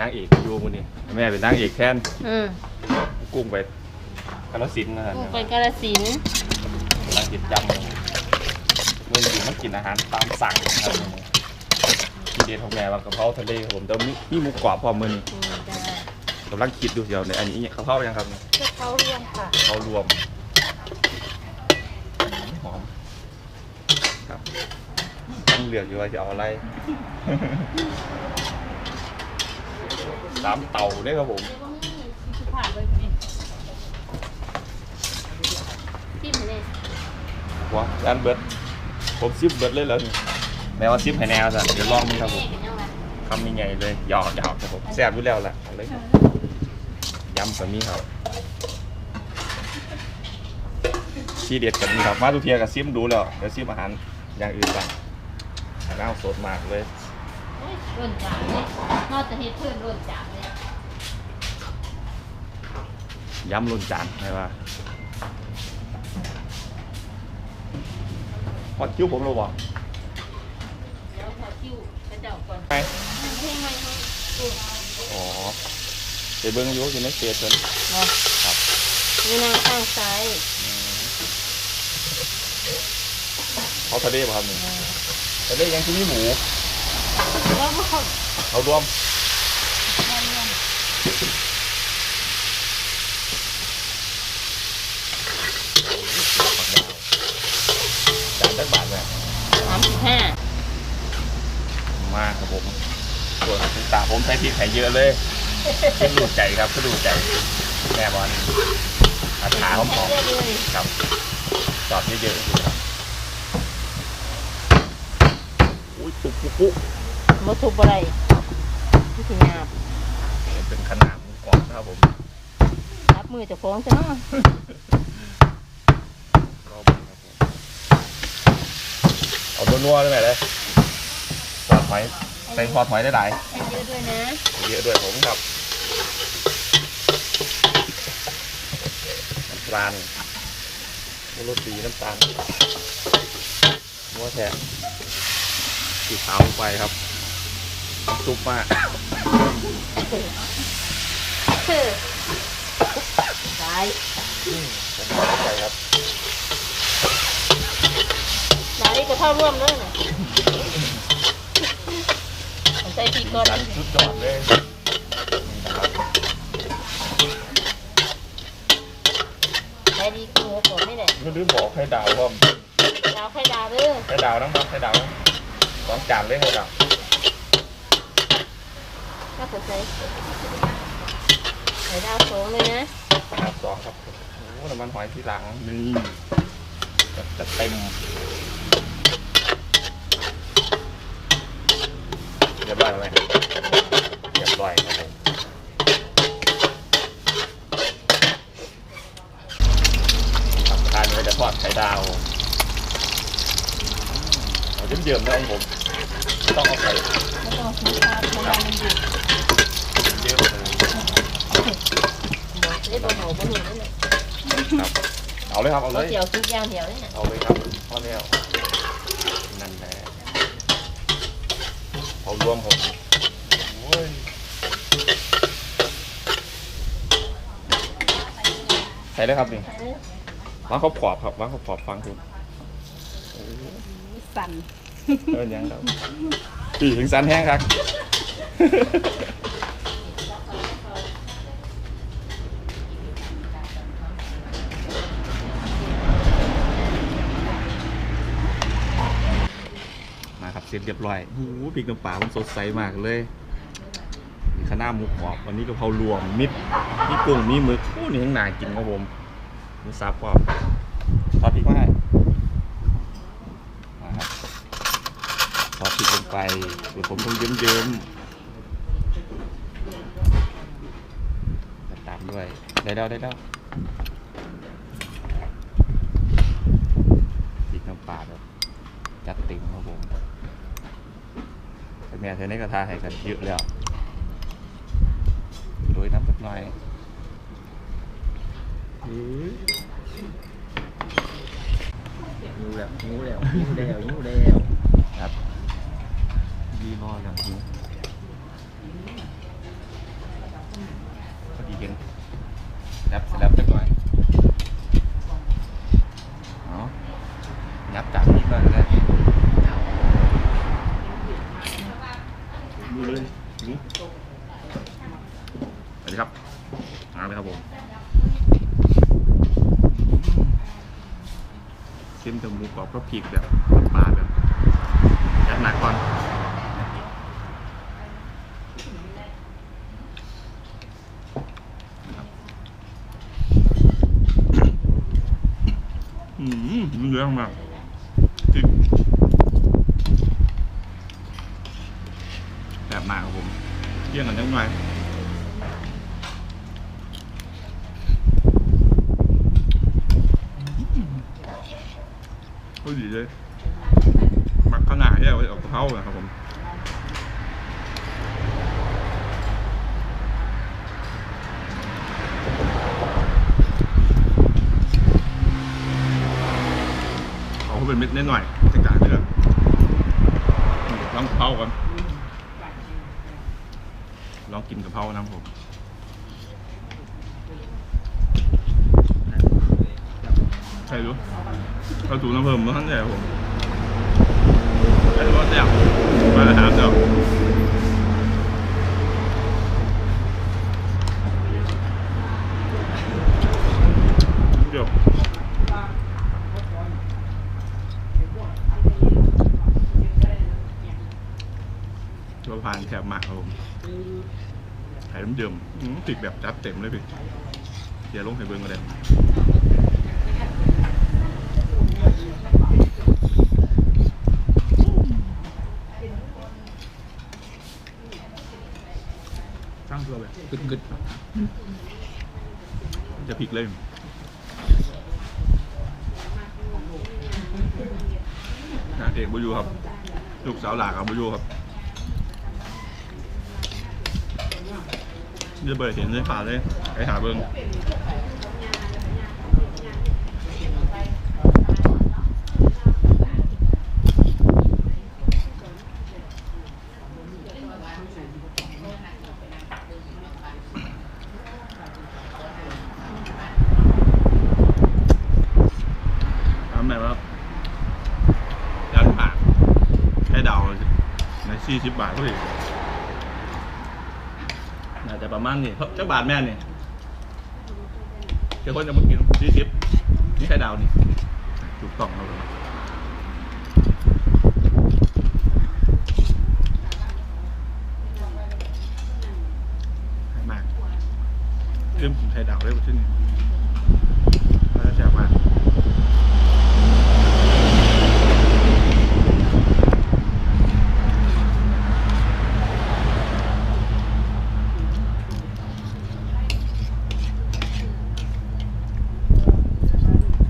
นางเอกอยู่มือนี่แม่เป็นนางเอกแทนอืมกุ้งไปกาลสินธุ์นะฮะกุ้งไปกาลสินธุ์นางกินจำมือนี้มันกินอาหารตามสั่งครับมื้อนี้ที่เด็ดของแม่ว่ากะเพราทะเลครับผมแต่มีมีหมูกรอบพร้อมมือนี้อืมจ้ากำลังคิดดูเดียวในอันนี้กะเพรายังครับกะเพรารวมค่ะเขารวมหอมครับต้องเลือกอยู่ว่าจะเอาอะไร สามเต่าเนี่ยครับผมผ่านเลยนี่จิ้มเลยว้าด้านเบิร์ดผมซิปเบิร์ดเลยแล้วนี่แม้ว่าซิปให้แนวสันเดี๋ยวลองดูครับผมเห็นยังไงคำนี้ไงเลยหยอกหยอกครับผมแซ่บอยู่แล้วแหละเอาเลยครับยำกับนี้ครับที่เด็ดกับนี้ครับมาทุกเทียกับซิมดูแล้วเดี๋ยวซิมอาหารอย่างอื่นบ้างน้าวสดมากเลยโอ้ย ร่นจานเลยนอกจากเฮ็ดเพื่อนร่นจานเลยย้ำล้นจานใช่ป่ะพอคิ้วผมรู้บ่เดี๋ยวพอคิ้วไปเจ้าก่อนไปเพลงใหม่เขาดูอ๋อไปเบิ้งอยู่อยู่ในเฟซเพิ่นเนาะครับมีนางข้างซ้ายเขาทะเลป่ะครับนี่ทะเลยังที่มีหมู แล้วก็เขาเขารวมจานสักบาทเลยสามสิบห้ามา ครับผมส่วนคุณตาผมใช้พริกไทยเยอะเลยขึ้นดูใจครับขึ้นดูใจแม่บอลอาขาหอมได้เลยๆครับจอดเยอะๆครับอุ้ยปุ๊บปุ๊บปุ๊บ มาทุบอะไรที่ถึงงาบเป็นขนาดหมูกรอบนะครับผมรับมือเจะฟ้าของซะเนาะรอบครับผมเอาตัวนัวๆด้วยไหมเลยทอดหอยใส่ทอดหอยได้หลายให้เยอะด้วยนะเยอะด้วยผมครับน้ำตาลโรตีน้ำตาลนัวแท้สีขาวลงไปครับน้ำ ซุปมากคือซ้ายอืมผมเข้าใจครับซ้ายก็เท่าร่วมเลยนะใส่พริกก่อนจัดชุดจอดเลยนี่นะครับใส่ดีกูก่อนไม่ได้ก็ลืมบอกให้ดาวพ่อมดาวไข่ดาวเด้อให้ดาวน้ำครับให้ดาวสองจานเลยให้ดาว ถ้าเกิดใส่ใส่ดาวสองเลยนะครับสองครับโอ้โหน้ำมันหอยที่หลังนี่จัดจัดเต็มเรียบร้อยไหมเรียบร้อยครับผมสำคัญเลยจะทอดไข่ดาวเอาเยิ้มๆนะของผมไม่ต้องเอาไข่ ไม่ต้องซื้อข้าวเพราะว่ามันอยู่เยอะเลยบอกเอ๊ะตัวหนูก็หนูนี่แหละครับเอาเลยครับเอาเลเขายเจียวซุกย่างเดียวนี่น่ะเอาเลยครับพอแล้วนั่นแหละเอารวมผมโอ้ยใส่เลยครับนี่วางเขาขอบครับวางเขาขอบฟังคุณสั่น เออยังครับ ปีถึงสันแห้งครับมาครับเสร็จเรียบร้อยหูพริกน้ำปลามันสดใสมากเลยมีข้าวหน้าหมูกรอบวันนี้กะเพรารวมมิตรมีกุ้งมีหมึกโอ้นี่ทั้งนากินครับผมมีซับกรอบทอดพริกมาให้มาครับทอดพริกลง ไปเดี๋ยวผมต้องเยิ้มๆตามด้วย ได้แล้วได้แล้วพริกน้ำปลาแบบจัดเต็มครับผมแต่แม่เธอในกระทะให้กันเยอะแล้วโรยน้ำสักหน่อยอื้องูแล้วงูแล้วงูแล้วงูแล้วครับ ยี่ห้ออย่างนี้พอดีเห็นแรปแรปจังหน่อยเอายับจากนี้ก่อนเลดูเลยนี่สวัสดีครับมาเลยครับผมเส้นจมูกกรอบเพราะผิดแบบปลาแบบจัดหนักก่อน มันเยอะมากจริงแบบมากครับผมเที่ยงกันยังไงก็ดีเลย มักขนาดที่เอาไปออกเพรานะครับผม เขาเป็ นิดหน่อยจัดการไปเลยลองกะเพราก่อนลองกินกะเพรานะผมใครรู้เราถูน้ำเพิ่มมาทั้งแต่ผมแต่ว่าแซ่บมาหาเจ้าเดี๋ยวตัวผ่านแถบมากครับผม ไข่น้ำเดิมอื้อติดแบบจัดเต็มเลยพี่เดี๋ยวลงให้เบิ้งกันเลยสร้างตัวแบบกึดกึดจะพลิกเลยนางเอกบุยูครับ ลูกสาวหลากับบุยูครับ จะเบิดเห็นเลยผ่าเลยไปหาเบิ้งทำแบบว่ายันผ่านแค่เดาในสี่สิบบาทก็ถึงน่า จะประมาณนี้เจ้าบาทแม่นี่เจ้าคนจะมากินสี่สิบนี่ไข่ดาวนี่ถูกต้องเราเลยให้มากเริ่มกินไข่ดาวได้หมดที่นี่แล้วจะแซ่บมาก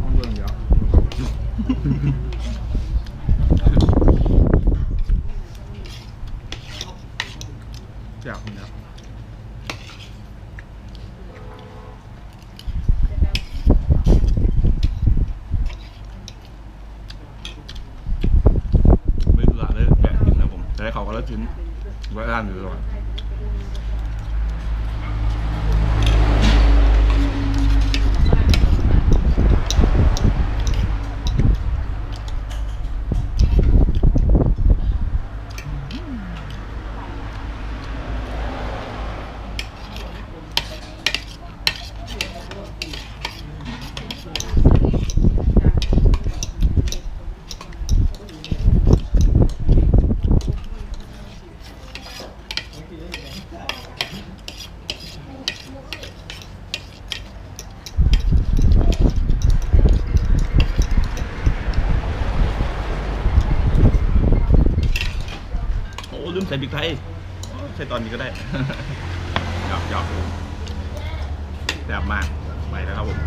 ห้องเรื่องเดี๋ยว อยากเนี่ยไม่เบื่อเลยแกะกินนะผมแต่เขาก็แล้วชิ้นไว้ร้านอยู่ตลอด ใส่พริกไทยใส่ตอนนี้ก็ได้ หยอกหยอกแซ่บมาก ไปแล้วครับผม